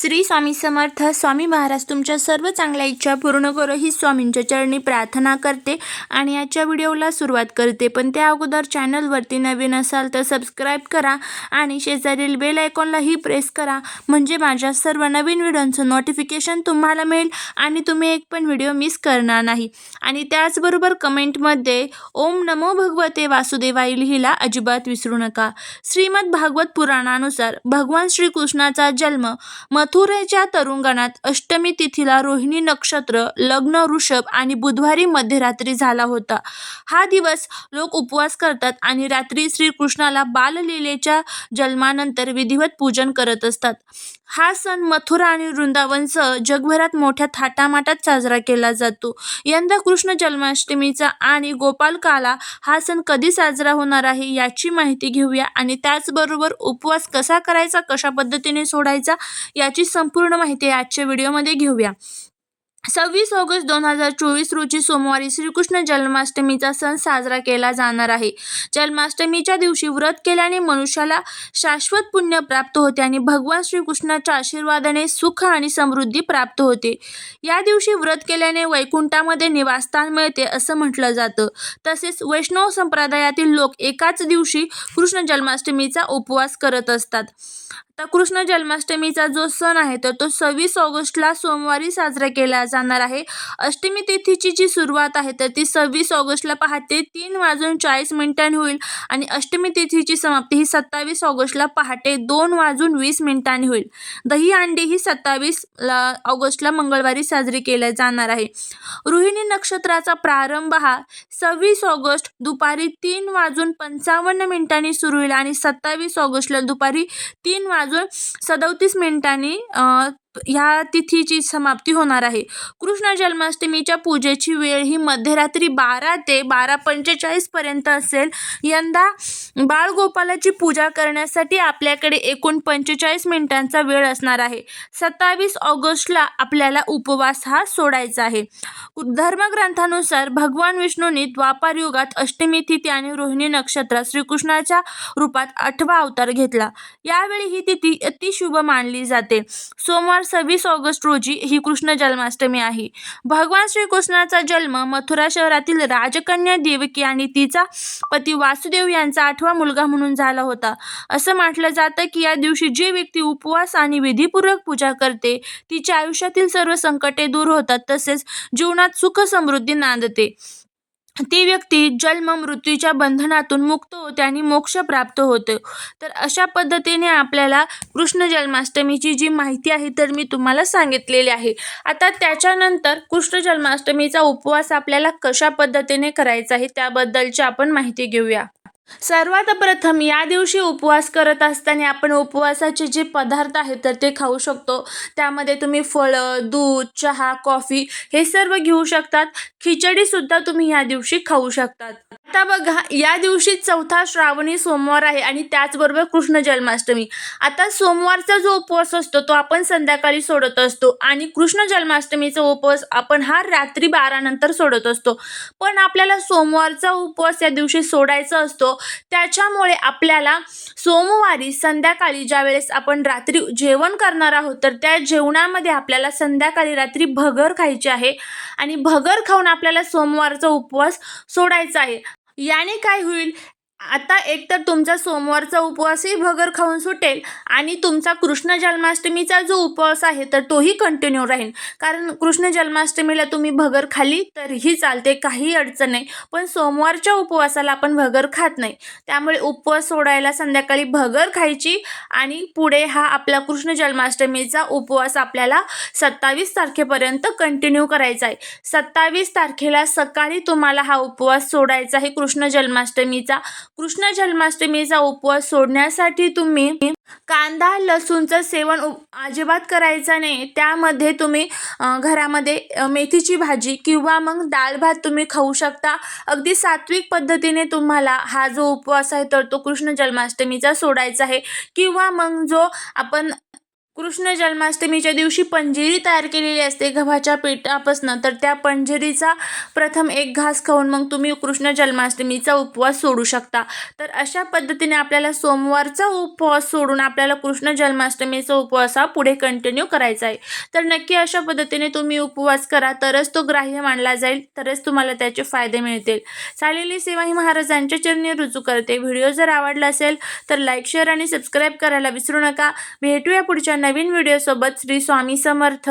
श्री स्वामी समर्थ स्वामी महाराज तुमच्या सर्व चांगल्या इच्छा पूर्ण करो ही स्वामींच्या चरणी प्रार्थना करते आणि आजच्या व्हिडिओला सुरुवात करते. पण त्या अगोदर चॅनलवरती नवीन असाल तर सबस्क्राईब करा आणि शेजारील बेल आयकॉनलाही प्रेस करा. म्हणजे माझ्या सर्व नवीन व्हिडिओंचं नोटिफिकेशन तुम्हाला मिळेल आणि तुम्ही एक पण व्हिडिओ मिस करणार नाही. आणि त्याचबरोबर कमेंटमध्ये ओम नमो भगवते वासुदेवाय लिहिला अजिबात विसरू नका. श्रीमद भागवत पुराणानुसार भगवान श्रीकृष्णाचा जन्म मथुरेच्या तरुंगणात अष्टमी तिथीला रोहिणी नक्षत्र लग्न ऋषभ आणि बुधवारी मध्यरात्री झाला होता. हा दिवस लोक उपवास करतात आणि रात्री श्रीकृष्णाला बाललीलेच्या जन्मानंतर विधिवत पूजन करत असतात. हा सण मथुरा आणि वृंदावनसह जगभरात मोठ्या थाटामाटात साजरा केला जातो. यंदा कृष्ण जन्माष्टमीचा आणि गोपालकाला हा सण कधी साजरा होणार आहे याची माहिती घेऊया आणि त्याचबरोबर उपवास कसा करायचा कशा पद्धतीने सोडायचा याची संपूर्ण माहिती आजच्या व्हिडिओमध्ये घेऊया. सव्वीस ऑगस्ट दोन हजार चोवीस रोजी सोमवारी श्रीकृष्ण जन्माष्टमीचा सण साजरा केला जाणार आहे. जन्माष्टमीच्या दिवशी व्रत केल्याने मनुष्याला शाश्वत पुण्य प्राप्त होते आणि भगवान श्रीकृष्णाच्या आशीर्वादाने सुख आणि समृद्धी प्राप्त होते. या दिवशी व्रत केल्याने वैकुंठामध्ये निवासस्थान मिळते असं म्हटलं जातं. तसेच वैष्णव संप्रदायातील लोक एकाच दिवशी कृष्ण जन्माष्टमीचा उपवास करत असतात. आता कृष्ण जन्माष्टमीचा जो सण आहे तर तो सव्वीस ऑगस्टला सोमवारी साजरा केला जाणार आहे. अष्टमी तिथीची जी सुरुवात आहे तर ती सव्वीस ऑगस्टला पहाटे तीन वाजून चाळीस मिनिटांनी होईल आणि अष्टमी तिथीची समाप्ती ही सत्तावीस ऑगस्टला पहाटे दोन वाजून वीस मिनिटांनी होईल. दही अंडी ही सत्तावीस ऑगस्टला मंगळवारी साजरी केल्या जाणार आहे. रोहिणी नक्षत्राचा प्रारंभ हा सव्वीस ऑगस्ट दुपारी तीन वाजून पंचावन्न मिनिटांनी सुरू होईल आणि सत्तावीस ऑगस्टला दुपारी तीन वाजून सदोतीस मिनिटांनी ह्या तिथीची समाप्ती होणार आहे. कृष्ण जन्माष्टमीच्या पूजेची वेळ ही मध्यरात्री बारा ते बारा पंचेचाळीस पर्यंत असेल. यंदा बाळगोपालाची पूजा करण्यासाठी आपल्याकडे एकूण पंचेचाळीस मिनिटांचा वेळ असणार आहे. सत्तावीस ऑगस्टला आपल्याला उपवास हा सोडायचा आहे. धर्मग्रंथानुसार भगवान विष्णूंनी द्वापार युगात अष्टमी तिथी आणि रोहिणी नक्षत्रात श्रीकृष्णाच्या रूपात आठवा अवतार घेतला. यावेळी ही तिथी अतिशुभ मानली जाते. सोमवार सव्वीस ऑगस्ट रोजी ही कृष्ण जन्माष्टमी आहे. भगवान श्रीकृष्णाचा जन्म मथुरा शहरातील राजकन्या देवकी आणि तिचा पती वासुदेव यांचा आठवा मुलगा म्हणून झाला होता. असं म्हटलं जातं की या दिवशी जी व्यक्ती उपवास आणि विधीपूर्वक पूजा करते तिच्या आयुष्यातील सर्व संकटे दूर होतात तसेच जीवनात सुख समृद्धी नांदते. ती व्यक्ती जन्म मृत्यूच्या बंधनातून मुक्त होते आणि मोक्ष प्राप्त होतो. तर अशा पद्धतीने आपल्याला कृष्ण जन्माष्टमीची जी माहिती आहे तर मी तुम्हाला सांगितलेली आहे. आता त्याच्यानंतर कृष्ण जन्माष्टमीचा उपवास आपल्याला कशा पद्धतीने करायचा आहे त्याबद्दलची आपण माहिती घेऊया. सर्वात प्रथम या दिवशी उपवास करत असताना आपण उपवासाचे जे पदार्थ आहेत तर ते खाऊ शकतो. त्यामध्ये तुम्ही फळं दूध चहा कॉफी हे सर्व घेऊ शकतात. खिचडीसुद्धा तुम्ही या दिवशी खाऊ शकतात. आता बघा या दिवशी चौथा श्रावणी सोमवार आहे आणि त्याचबरोबर कृष्ण जन्माष्टमी. आता सोमवारचा जो उपवास असतो तो आपण संध्याकाळी सोडत असतो आणि कृष्ण जन्माष्टमीचा उपवास आपण हा रात्री बारा नंतर सोडत असतो. पण आपल्याला सोमवारचा उपवास या दिवशी सोडायचा असतो. त्याच्यामुळे आपल्याला सोमवारी संध्याकाळी ज्यावेळेस आपण रात्री जेवण करणार आहोत तर त्या जेवणामध्ये आपल्याला संध्याकाळी रात्री भगर खायची आहे आणि भगर खाऊन आपल्याला सोमवारचा उपवास सोडायचा आहे. याने काय होईल? आता एकतर तुमचा सोमवारचा उपवासही भगर खाऊन सुटेल आणि तुमचा कृष्ण जन्माष्टमीचा जो उपवास आहे तर तोही कंटिन्यू राहील. कारण कृष्ण जन्माष्टमीला तुम्ही भगर खाली तरीही चालते काही अडचण नाही. पण सोमवारच्या उपवासाला आपण भगर खात नाही. त्यामुळे उपवास सोडायला संध्याकाळी भगर खायची आणि पुढे हा आपला कृष्ण जन्माष्टमीचा उपवास आपल्याला सत्तावीस तारखेपर्यंत कंटिन्यू करायचा आहे. सत्तावीस तारखेला सकाळी तुम्हाला हा उपवास सोडायचा आहे कृष्ण जन्माष्टमीचा. कृष्ण जन्माष्टमीचा उपवास सोडण्यासाठी तुम्ही कांदा लसूणचं सेवन उ- अजिबात करायचं नाही. त्यामध्ये तुम्ही घरामध्ये मेथीची भाजी किंवा मग डाळ भात तुम्ही खाऊ शकता. अगदी सात्विक पद्धतीने तुम्हाला हा जो उपवास आहे तर तो कृष्ण जन्माष्टमीचा सोडायचा आहे. किंवा मग जो आपण कृष्ण जन्माष्टमीच्या दिवशी पंजिरी तयार केलेली असते. गव्हाच्या पिठापासनं. तर त्या पंजिरीचा प्रथम एक घास खाऊन मग तुम्ही कृष्ण जन्माष्टमीचा उपवास सोडू शकता. तर अशा पद्धतीने आपल्याला सोमवारचा उपवास सोडून आपल्याला कृष्ण जन्माष्टमीचा उपवास हा पुढे कंटिन्यू करायचा आहे. तर नक्की अशा पद्धतीने तुम्ही उपवास करा. तरच तो ग्राह्य मानला जाईल. तरच तुम्हाला त्याचे फायदे मिळतील. चालेली सेवा ही महाराजांच्या चरणी रुजू करते. व्हिडिओ जर आवडला असेल तर लाईक शेअर आणि सबस्क्राईब करायला विसरू नका. भेटूया पुढच्या नवीन व्हिडिओसोबत श्री स्वामी समर्थ.